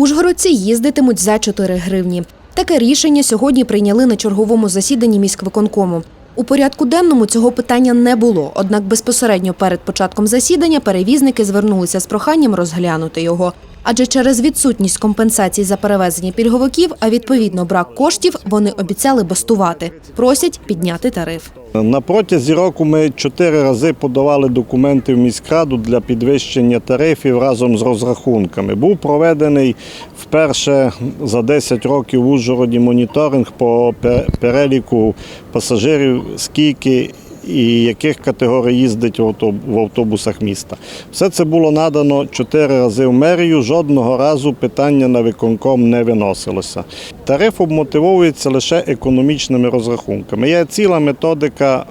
Ужгородці їздитимуть за 4 гривні. Таке рішення сьогодні прийняли на черговому засіданні міськвиконкому. У порядку денному цього питання не було, однак безпосередньо перед початком засідання перевізники звернулися з проханням розглянути його. Адже через відсутність компенсацій за перевезення пільговиків, а відповідно брак коштів, вони обіцяли бастувати. Просять підняти тариф. На протязі року ми чотири рази подавали документи в міськраду для підвищення тарифів разом з розрахунками. Був проведений вперше за 10 років в Ужгороді моніторинг по переліку пасажирів, скільки і яких категорій їздить в авто- в автобусах міста. Все це було надано чотири рази в мерію. Жодного разу питання на виконком не виносилося. Тариф обмотивовується лише економічними розрахунками. Є ціла методика,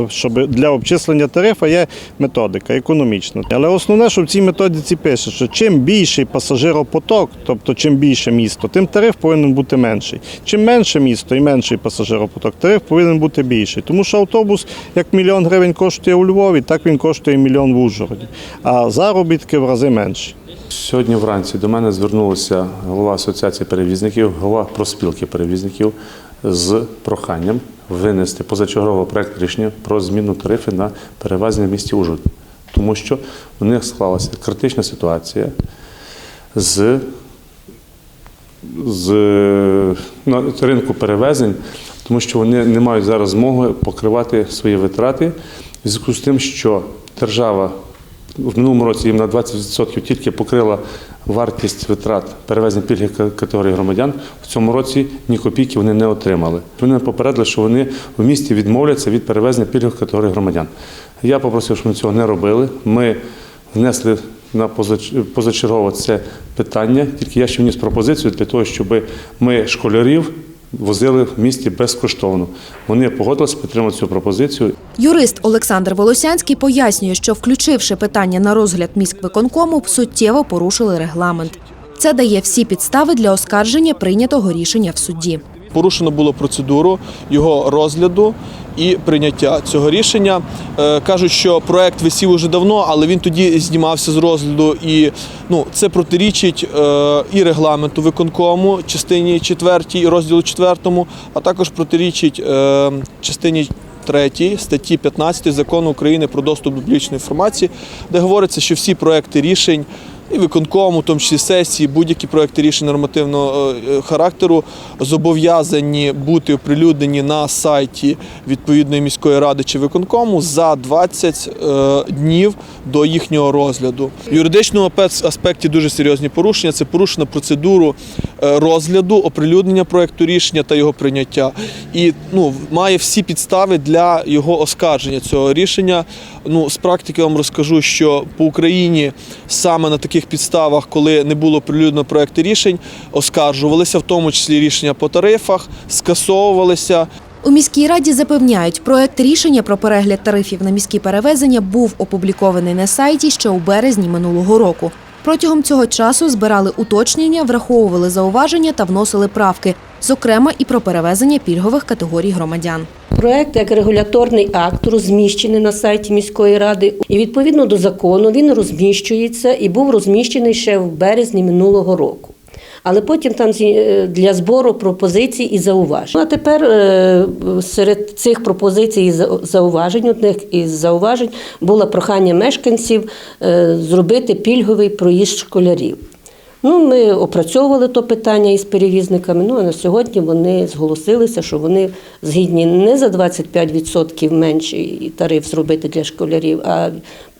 е, щоб для обчислення тарифу є методика економічна. Але основне, що в цій методиці пише, що чим більший пасажиропоток, тобто чим більше місто, тим тариф повинен бути менший. Чим менше місто і менший пасажиропоток, тариф повинен бути більший. Тому що автобус як мільйон гривень коштує у Львові, так він коштує мільйон в Ужгороді. А заробітки в рази менші. Сьогодні вранці до мене звернулася голова асоціації перевізників, голова проспілки перевізників з проханням винести позачерговий проект рішення про зміну тарифів на перевезення в місті Ужгород. Тому що у них склалася критична ситуація з, з на ринку перевезень, тому що вони не мають зараз змоги покривати свої витрати в зв'язку з тим, що держава в минулому році їм на 20% тільки покрила вартість витрат перевезення пільги категорії громадян. В цьому році ні копійки вони не отримали. Вони попередили, що вони в місті відмовляться від перевезення пільгових категорій громадян. Я попросив, щоб ми цього не робили. Ми внесли на позач- позачергове це питання. Тільки я ще вніс пропозицію для того, щоб ми школярів возили в місті безкоштовно. Вони погодилися підтримати цю пропозицію. Юрист Олександр Волосянський пояснює, що включивши питання на розгляд міськвиконкому, суттєво порушили регламент. Це дає всі підстави для оскарження прийнятого рішення в суді. Порушено було процедуру його розгляду і прийняття цього рішення. Е, Кажуть, що проект висів уже давно, але він тоді знімався з розгляду, і ну це протирічить е, і регламенту виконкому, частині 4, розділу 4, а також протирічить е, частині 3 статті 15 закону України про доступ до публічної інформації, де говориться, що всі проекти рішень і виконкому, в тому числі сесії, будь-які проекти рішень нормативного е, характеру зобов'язані бути оприлюднені на сайті відповідної міської ради чи виконкому за 20 е, днів до їхнього розгляду. В юридичному аспекті дуже серйозні порушення. Це порушена процедуру е, розгляду, оприлюднення проекту рішення та його прийняття. І ну, має всі підстави для його оскарження цього рішення. Ну, з практики вам розкажу, що по Україні саме на таких підставах, коли не було оприлюднено проекти рішень, оскаржувалися, в тому числі рішення по тарифах, скасовувалися. У міській раді запевняють, проект рішення про перегляд тарифів на міські перевезення був опублікований на сайті ще у березні минулого року. Протягом цього часу збирали уточнення, враховували зауваження та вносили правки, зокрема і про перевезення пільгових категорій громадян. Проект як регуляторний акт розміщений на сайті міської ради, і відповідно до закону він розміщується і був розміщений ще в березні минулого року. Але потім там е, для збору пропозицій і зауважень. А тепер е, серед цих пропозицій і за- зауважень, одних із зауважень було прохання мешканців е, зробити пільговий проїзд школярів. Ну, ми опрацьовували то питання із перевізниками. Ну а на сьогодні вони зголосилися, що вони згідні не за 25% менший тариф зробити для школярів, а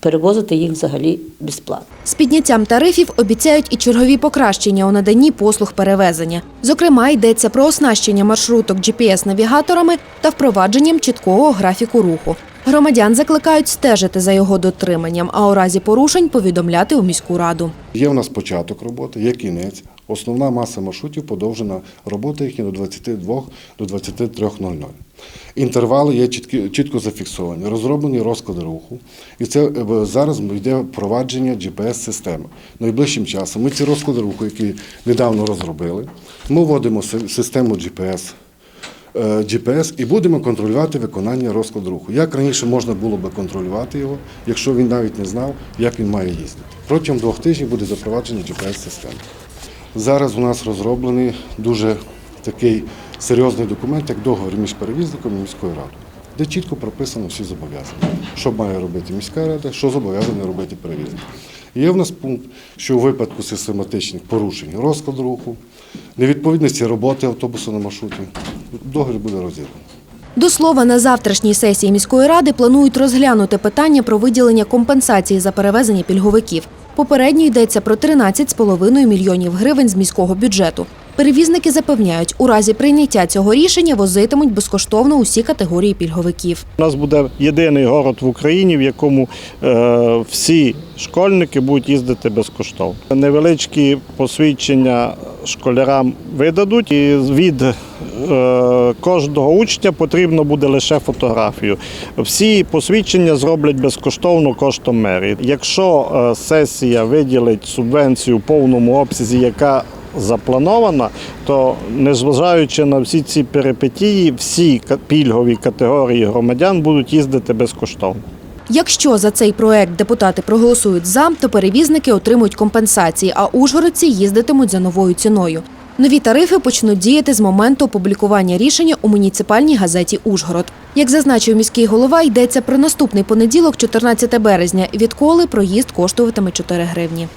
перевозити їх взагалі безплатно. З підняттям тарифів обіцяють і чергові покращення у наданні послуг перевезення. Зокрема, йдеться про оснащення маршруток GPS-навігаторами та впровадженням чіткого графіку руху. Громадян закликають стежити за його дотриманням, а у разі порушень повідомляти у міську раду. Є у нас початок роботи, є кінець. Основна маса маршрутів подовжена робота їхня до 22 до 23.00. Інтервали є чіткі, чітко зафіксовані, розроблені розклади руху. І це е, зараз йде впровадження GPS-системи. Найближчим часом ми ці розклади руху, які недавно розробили, ми вводимо систему GPS GPS і будемо контролювати виконання розкладу руху. Як раніше можна було би контролювати його, якщо він навіть не знав, як він має їздити. Протягом двох тижнів буде запроваджена GPS-система. Зараз у нас розроблений дуже такий серйозний документ, як договір між перевізником і міською радою, де чітко прописано всі зобов'язання, що має робити міська рада, що зобов'язаний робити перевізник. Є в нас пункт, що у випадку систематичних порушень розкладу руху, невідповідності роботи автобусу на маршруті, договір буде розірваний. До слова, на завтрашній сесії міської ради планують розглянути питання про виділення компенсації за перевезення пільговиків. Попередньо йдеться про 13,5 мільйонів гривень з міського бюджету. Перевізники запевняють, у разі прийняття цього рішення возитимуть безкоштовно усі категорії пільговиків. У нас буде єдиний город в Україні, в якому е, всі школьники будуть їздити безкоштовно. Невеличкі посвідчення школярам видадуть, і від кожного учня потрібно буде лише фотографію. Всі посвідчення зроблять безкоштовно коштом мерії. Якщо е, сесія виділить субвенцію в повному обсязі, яка запланована, то незважаючи на всі ці перипетії, всі пільгові категорії громадян будуть їздити безкоштовно. Якщо за цей проект депутати проголосують за, то перевізники отримують компенсації, а ужгородці їздитимуть за новою ціною. Нові тарифи почнуть діяти з моменту опублікування рішення у муніципальній газеті Ужгород. Як зазначив міський голова, йдеться про наступний понеділок, 14 березня, відколи проїзд коштуватиме 4 гривні.